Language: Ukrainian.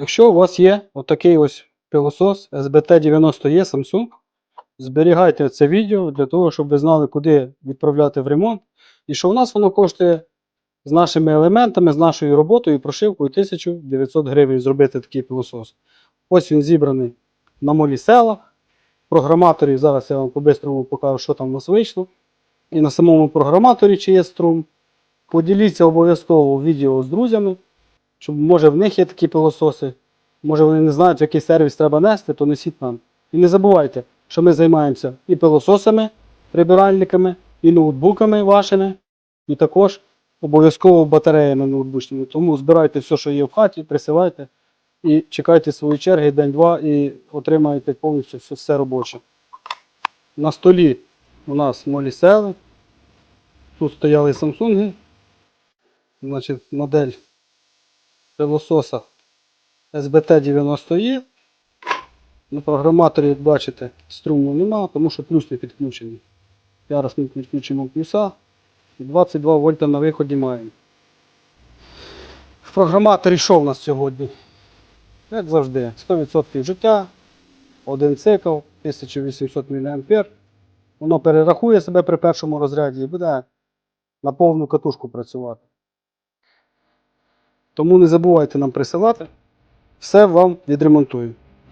Якщо у вас є отакий ось пилосос SBT90E Samsung, зберігайте це відео для того, щоб ви знали, куди відправляти в ремонт. І що у нас воно коштує з нашими елементами, з нашою роботою прошивкою 1900 гривень зробити такий пилосос. Ось він зібраний на молі села. Програматорі, зараз я вам по-бистрому покажу, що там у нас вийшло. І на самому програматорі, чи є струм. Поділіться обов'язково відео з друзями, щоб може в них є такі пилососи. Може вони не знають, який сервіс треба нести, то несіть нам. І не забувайте, що ми займаємося і пилососами, прибиральниками, і ноутбуками вашими, і також обов'язково батареями ноутбучними. Тому збирайте все, що є в хаті, присилайте і чекайте свої черги день-два і отримаєте повністю все, все робоче. На столі у нас молісели. Тут стояли Samsung. Значить, модель пилососа SBT90E. На програматорі, як бачите, струму немає, тому що плюс не підключений. Зараз ми підключимо плюса і 22 вольта на виході маємо. В програматорі що в нас сьогодні? Як завжди, 100% життя, один цикл, 1800 мА. Воно перерахує себе при першому розряді і буде на повну катушку працювати. Тому не забувайте нам присилати. Все вам відремонтую.